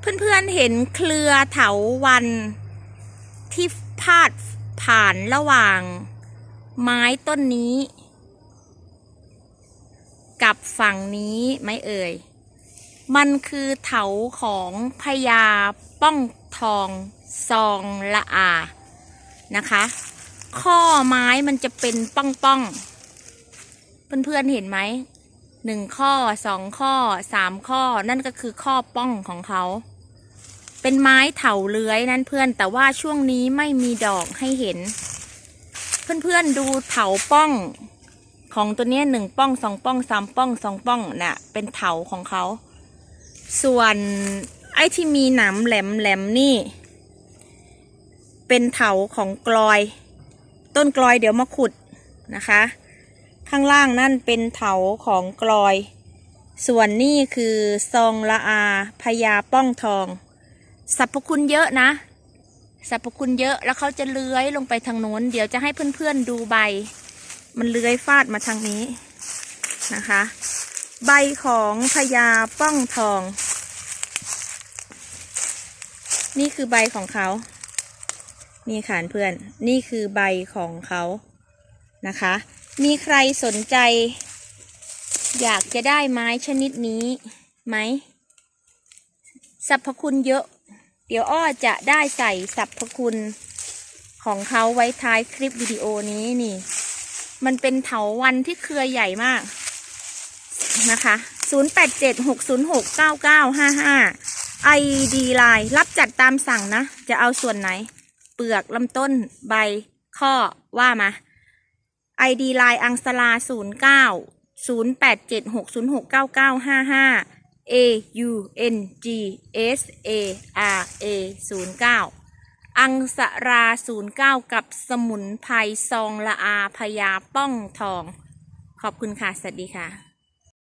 เพื่อนๆเห็นเครือเถาวันที่พาดผ่านระหว่างไม้ต้นนี้ กับฝั่งนี้ไหมเอ่ย มันคือเถาของพญาป้องทองซองละอานะคะ ข้อไม้มันจะเป็นป้องป้องๆเพื่อนๆเห็นไหม หนึ่งข้อสองข้อสามข้อ นั่นก็คือข้อป้องของเขา เป็นไม้เถาเลื้อยนั่นเพื่อน แต่ว่าช่วงนี้ไม่มีดอกให้เห็น เพื่อนๆดูเถาป้องของตัวนี้หนึ่งป้องสองป้องสามป้องสองป้องน่ะเป็นเถาของเขา ส่วนไอ้ที่มีหนามแหลมแหลมนี่ เป็นเถาของกลอย ต้นกลอยเดี๋ยวมาขุดนะคะ ข้างล่างนั่นเป็นเถาของกลอย ส่วนนี่คือซองละอาพญาป้องทอง สรรพคุณเยอะนะสรรพคุณเยอะแล้วเขาจะเลื้อยลงไปทางโน้น เดี๋ยวจะให้เพื่อนๆดูใบ มันเลื้อยฟาดมาทางนี้นะคะ ใบของพญาป้องทอง นี่คือใบของเขา นี่ค่ะเพื่อน นี่คือใบของเขา นะคะ มีใครสนใจ อยากจะได้ไม้ชนิดนี้ไหมสรรพคุณเยอะ เดี๋ยวอ้อจะได้ใส่สรรพคุณของเขาไว้ท้ายคลิปวิดีโอนี้นี่ มันเป็นเถาวันที่เครือใหญ่มากนะคะ 0876069955 ID ไลน์รับจัดตามสั่งนะ จะเอาส่วนไหน เปลือกลำต้นใบข้อว่ามา ID ไลน์อังสลา 09 0876069955 A U N G S A R A 09 อังสรา 09 กับสมุนไพรซองละอาพยาป้องทอง ขอบคุณค่ะ สวัสดีค่ะ